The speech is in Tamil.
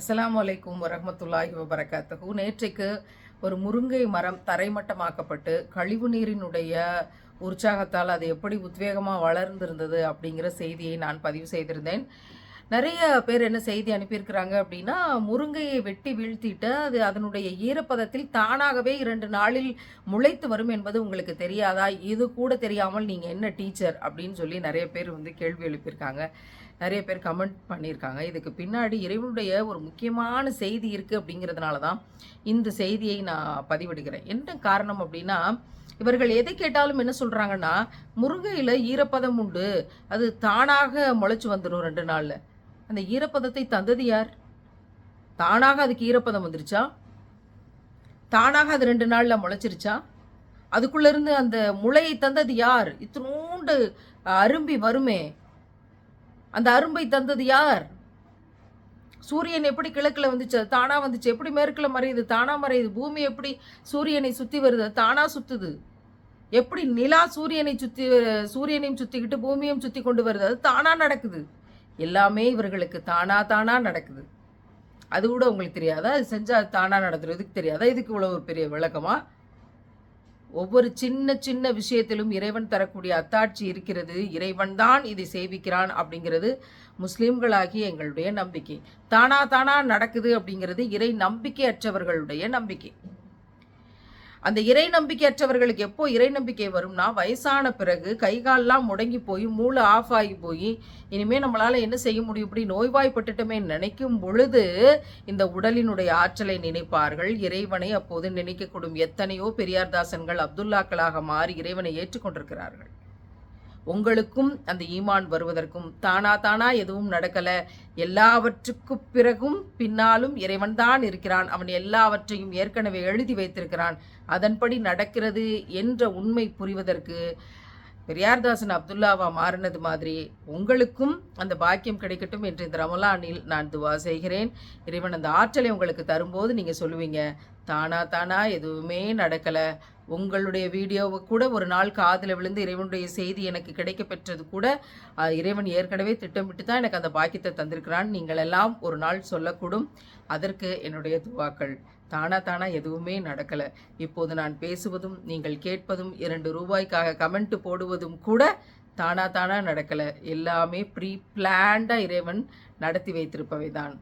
அஸ்லாம் வலைக்கும் வரமத்துல்லாஹி வபரகாத்தகு நேற்றைக்கு ஒரு முருங்கை மரம் தரைமட்டமாக்கப்பட்டு கழிவு நீரினுடைய உற்சாகத்தால் அது எப்படி உத்வேகமாக வளர்ந்திருந்தது அப்படிங்கிற செய்தியை நான் பதிவு செய்திருந்தேன். நிறைய பேர் என்ன செய்தி அனுப்பியிருக்கிறாங்க அப்படின்னா முருங்கையை வெட்டி வீழ்த்திட்டு அது அதனுடைய ஈரப்பதத்தில் தானாகவே இரண்டு நாளில் முளைத்து வரும் என்பது உங்களுக்கு தெரியாதா? இது கூட தெரியாமல் நீங்கள் என்ன டீச்சர் அப்படின்னு சொல்லி நிறைய பேர் வந்து கேள்வி எழுப்பியிருக்காங்க. நிறைய பேர் கமெண்ட் பண்ணியிருக்காங்க. இதுக்கு பின்னாடி இறைவனுடைய ஒரு முக்கியமான செய்தி இருக்குது அப்படிங்கிறதுனால தான் இந்த செய்தியை நான் பதிவிடுகிறேன். என்ன காரணம் அப்படின்னா இவர்கள் எதை கேட்டாலும் என்ன சொல்கிறாங்கன்னா முருங்கையில் ஈரப்பதம் உண்டு. அது தானாக முளைச்சி வந்துடும் ரெண்டு நாளில். அந்த ஈரப்பதத்தை தந்தது யார்? தானாக அதுக்கு ஈரப்பதம் வந்துருச்சா? தானாக அது ரெண்டு நாளில் முளைச்சிருச்சா? அதுக்குள்ளேருந்து அந்த முளையை தந்தது யார்? இத்தினூண்டு அரும்பி வருமே. அந்த அரும்பை தந்தது யார்? சூரியன் எப்படி கிழக்கில் வந்துச்சு? அது தானாக வந்துச்சு. எப்படி மேற்கில் மறையுது? தானாக மறையுது. பூமி எப்படி சூரியனை சுற்றி வருது? அது சுற்றுது எப்படி நிலா சூரியனை சுற்றி சூரியனையும் சுற்றிக்கிட்டு பூமியும் சுற்றி கொண்டு வருது? அது தானாக நடக்குது. எல்லாமே இவர்களுக்கு தானா தானா நடக்குது. அது கூட உங்களுக்கு தெரியாதா? அது செஞ்சால் தானாக தானா இதுக்கு தெரியாதா? இதுக்கு இவ்வளோ ஒரு பெரிய விளக்கமா? ஒவ்வொரு சின்ன சின்ன விஷயத்திலும் இறைவன் தரக்கூடிய அத்தாட்சி இருக்கிறது. இறைவன் தான் இதை சேவிக்கிறான் அப்படிங்கிறது முஸ்லீம்களாகிய எங்களுடைய நம்பிக்கை. தானா தானா நடக்குது அப்படிங்கிறது இறை நம்பிக்கையற்றவர்களுடைய நம்பிக்கை. அந்த இறை நம்பிக்கையற்றவர்களுக்கு எப்போ இறை நம்பிக்கை வரும்னா வயசான பிறகு கைகாலெலாம் முடங்கி போய் மூளை ஆஃப் ஆகி போய் இனிமேல் நம்மளால் என்ன செய்ய முடியும்? இப்படி நோய்வாய்ப்பட்டுட்டோமே நினைக்கும் பொழுது இந்த உடலினுடைய ஆற்றலை நினைப்பார்கள். இறைவனை அப்போது நினைக்கக்கூடும். எத்தனையோ பெரியார்தாசன்கள் அப்துல்லாக்களாக மாறி இறைவனை ஏற்றுக்கொண்டிருக்கிறார்கள். உங்களுக்கும் அந்த ஈமான் வருவதற்கும் தானா தானா எதுவும் நடக்கல. எல்லாவற்றுக்கு பிறகும் பின்னாலும் இறைவன் தான் இருக்கிறான். அவன் எல்லாவற்றையும் ஏற்கனவே எழுதி வைத்திருக்கிறான். அதன்படி நடக்கிறது என்ற உண்மை புரிவதற்கு பெரியார்தாசன் அப்துல்லாவா மாறினது மாதிரி உங்களுக்கும் அந்த பாக்கியம் கிடைக்கட்டும் என்று இந்த ரமலானில் நான் துவா செய்கிறேன். இறைவன் அந்த ஆற்றலை உங்களுக்கு தரும்போது நீங்கள் சொல்லுவீங்க. தானா தானா எதுவுமே நடக்கலை. உங்களுடைய வீடியோவை கூட ஒரு நாள் காதில் விழுந்து இறைவனுடைய செய்தி எனக்கு கிடைக்க பெற்றது கூட இறைவன் ஏற்கனவே திட்டமிட்டு தான் எனக்கு அந்த பாக்கியத்தை தந்திருக்கிறான். நீங்கள் எல்லாம் ஒரு நாள் சொல்லக்கூடும். அதற்கு என்னுடைய துவாக்கள். தானா தானா எதுவுமே நடக்கலை. இப்போது நான் பேசுவதும் நீங்கள் கேட்பதும் இரண்டு ரூபாய்க்காக கமெண்ட் போடுவதும் கூட தானா தானா நடக்கலை. எல்லாமே ப்ரீ பிளான்டாக இறைவன் நடத்தி வைத்திருப்பவை தான்